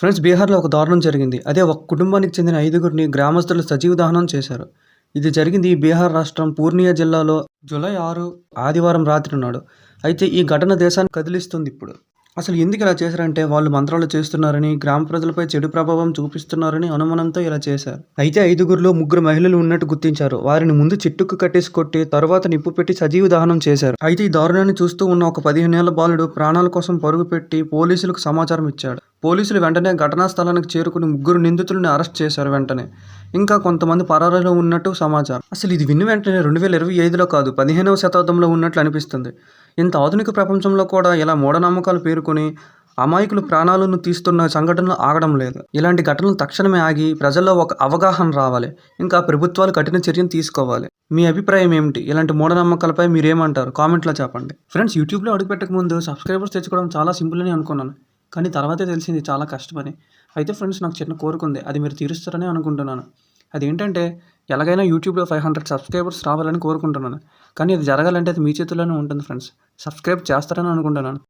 Friends బీహార్లో ఒక దారుణం జరిగింది. అదే ఒక కుటుంబానికి చెందిన ఐదుగురిని గ్రామస్తులు సజీవ దహనం చేశారు. ఇది జరిగింది బీహార్ రాష్ట్రం పూర్ణియా జిల్లాలో జూలై ఆరు ఆదివారం రాత్రి నాడు. అయితే ఈ ఘటన దేశాన్ని కదిలిస్తుంది ఇప్పుడు. అసలు ఎందుకు ఇలా చేశారంటే వాళ్ళు మంత్రాలు చేస్తున్నారని గ్రామ ప్రజలపై చెడు ప్రభావం చూపిస్తున్నారని అనుమానంతో ఇలా చేశారు. అయితే ఐదుగురిలో ముగ్గురు మహిళలు ఉన్నట్టు గుర్తించారు. వారిని ముందు చిట్టుకు కట్టేసి కొట్టి తరువాత నిప్పు పెట్టి సజీవ దహనం చేశారు. అయితే ఈ దారుణాన్ని చూస్తూ ఉన్న ఒక పదిహేనేళ్ళ బాలుడు ప్రాణాల కోసం పరుగు పెట్టి పోలీసులకు సమాచారం ఇచ్చాడు. పోలీసులు వెంటనే ఘటనా స్థలానికి చేరుకుని ముగ్గురు నిందితులను అరెస్ట్ చేశారు వెంటనే. ఇంకా కొంతమంది పరారీలో ఉన్నట్టు సమాచారం. అసలు ఇది విన్న వెంటనే రెండు వేల ఇరవై ఐదులో కాదు పదిహేనవ శతాబ్దంలో ఉన్నట్లు అనిపిస్తుంది. ఇంత ఆధునిక ప్రపంచంలో కూడా ఇలా మూఢనమ్మకాలు పేరుకొని అమాయకులు ప్రాణాలను తీస్తున్న సంఘటనలు ఆగడం లేదు. ఇలాంటి ఘటనలు తక్షణమే ఆగి ప్రజల్లో ఒక అవగాహన రావాలి. ఇంకా ప్రభుత్వాలు కఠిన చర్యలు తీసుకోవాలి. మీ అభిప్రాయం ఏమిటి? ఇలాంటి మూఢనమ్మకాలపై మీరేమంటారు? కామెంట్లో చెప్పండి. ఫ్రెండ్స్ యూట్యూబ్లో అడుగుపెట్టక ముందు సబ్స్క్రైబర్స్ తెచ్చుకోవడం చాలా సింపుల్ అని అనుకున్నాను. కానీ తర్వాతే తెలిసింది చాలా కష్టమని. అయితే ఫ్రెండ్స్ నాకు చిన్న కోరిక ఉంది. అది మీరు తీరుస్తారని అనుకుంటున్నాను. అదేంటంటే ఎలాగైనా యూట్యూబ్లో ఫైవ్ హండ్రెడ్ సబ్స్క్రైబర్స్ రావాలని కోరుకుంటున్నాను. కానీ అది జరగాలంటే అది మీ చేతుల్లోనే ఉంటుంది ఫ్రెండ్స్. సబ్స్క్రైబ్ చేస్తారని అనుకుంటున్నాను.